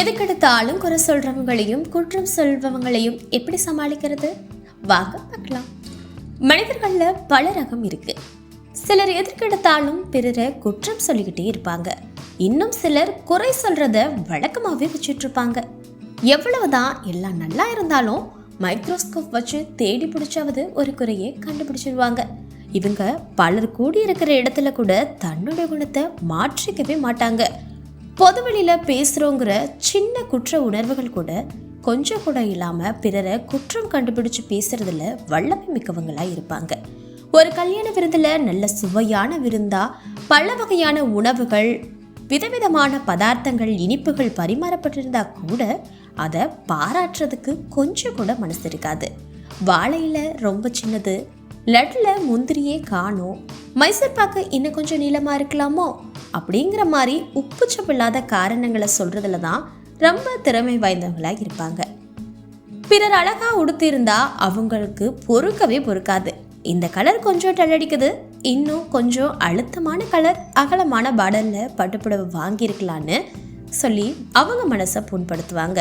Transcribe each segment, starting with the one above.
எதுக்கெடுத்தாலும் குறை சொல்றவங்களையும் குற்றம் சொல்பவங்களையும் எப்படி சமாளிக்கிறது? வாங்க பார்க்கலாம். மனிதர்களில் பல ரகம் இருக்கு. சிலர் எதற்கெடுத்தாலும் பிறரை குற்றம் சொல்லிக்கிட்டே இருப்பாங்க. இன்னும் சிலர் குறை சொல்றத வழக்கமாகவே வச்சுட்டு இருப்பாங்க. எவ்வளவுதான் எல்லாம் நல்லா இருந்தாலும் மைக்ரோஸ்கோப் வச்சு தேடி பிடிச்சாவது ஒரு குறையை கண்டுபிடிச்சிடுவாங்க இவங்க பலர் கூடி இருக்கிற இடத்துல கூட தன்னுடைய குணத்தை மாற்றிக்கவே மாட்டாங்க. பொதுவெளியில் பேசுகிறோங்கிற சின்ன குற்ற உணர்வுகள் கூட கொஞ்சம் கூட இல்லாமல் பிறரை குற்றம் கண்டுபிடிச்சு பேசுறதுல வல்லமை மிக்கவங்களாக இருப்பாங்க. ஒரு கல்யாண விருந்தில் நல்ல சுவையான விருந்தா பல வகையான உணவுகள் விதவிதமான பதார்த்தங்கள் இனிப்புகள் பரிமாறப்பட்டிருந்தா கூட அதை பாராட்டுறதுக்கு கொஞ்சம் கூட மனசு இருக்காது. வாழையில் ரொம்ப சின்னது லட்டில் முந்திரியே காணும். மைசூர் பாக்கு இன்னும் கொஞ்சம் நீளமாக இருக்கலாமோ? அப்படிங்கிற மாதிரி உப்புச்சப்பில்லாத காரணங்களை சொல்றதுல தான் ரொம்ப திறமை வாய்ந்தவங்களா இருப்பாங்க. பிறர் அழகா உடுத்திருந்தா அவங்களுக்கு பொறுக்கவே பொறுக்காது. இந்த கலர் கொஞ்சம் டல்லடிக்குது. இன்னும் கொஞ்சம் அழுத்தமான கலர் அகலமான பாடல்ல பட்டுப்புடவை வாங்கியிருக்கலான்னு சொல்லி அவங்க மனசை புண்படுத்துவாங்க.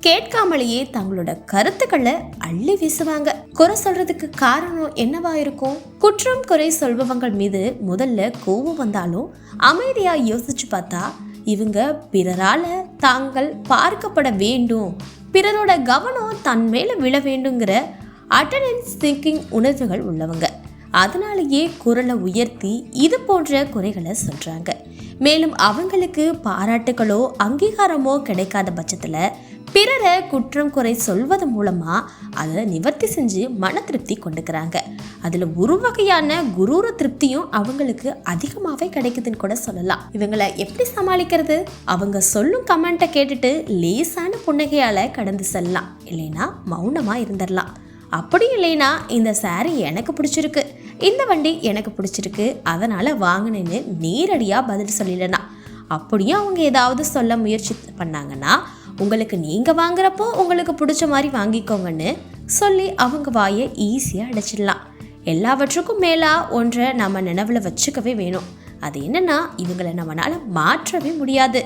கேட்காமலேயே தங்களோட கருத்துக்களை அள்ளி வீசுவாங்க. குறை சொல்றதுக்கு காரணம் என்னவா இருக்கும்? குற்றம் குறை சொல்பவங்கள் மீது முதல்ல கோபம் வந்தாலும் அமைதியா யோசிச்சு பார்த்தா இவங்க பிறரால தாங்கள் பார்க்கப்பட வேண்டும். பிறரோட கவனம் தன் மேல விழ வேண்டுங்கிற அட்டண்டன்ஸ் திங்கிங் உணர்வுகள் உள்ளவங்க. அதனாலேயே குரலை உயர்த்தி இது போன்ற குறைகளை சொல்கிறாங்க மேலும் அவங்களுக்கு பாராட்டுகளோ அங்கீகாரமோ கிடைக்காத பட்சத்தில் பிறரை குற்றம் குறை சொல்வது மூலமாக அதை நிவர்த்தி செஞ்சு மன திருப்தி கொண்டுக்கிறாங்க. அதில் ஒரு வகையான குரூர திருப்தியும் அவங்களுக்கு அதிகமாகவே கிடைக்குதுன்னு கூட சொல்லலாம். இவங்களை எப்படி சமாளிக்கிறது? அவங்க சொல்லும் கமெண்ட்டை கேட்டுட்டு லேசான புன்னகையால் கடந்து செல்லலாம். இல்லைன்னா மௌனமாக இருந்துடலாம். அப்படி இல்லைன்னா இந்த saree எனக்கு பிடிச்சிருக்கு. இந்த வண்டி எனக்கு பிடிச்சிருக்கு அதனால் வாங்கினேன்னு நேரடியாக பதில் சொல்லிடனா அப்படியும் அவங்க ஏதாவது சொல்ல முயற்சி பண்ணாங்கன்னா உங்களுக்கு நீங்கள் வாங்குறப்போ உங்களுக்கு பிடிச்ச மாதிரி வாங்கிக்கோங்கன்னு சொல்லி அவங்க வாயை ஈஸியாக அடைச்சிடலாம். எல்லாவற்றுக்கும் மேலாக ஒன்றை நம்ம நினைவில் வச்சுக்கவே வேணும். அது என்னன்னா இவங்களை நம்மளால் மாற்றவே முடியாது.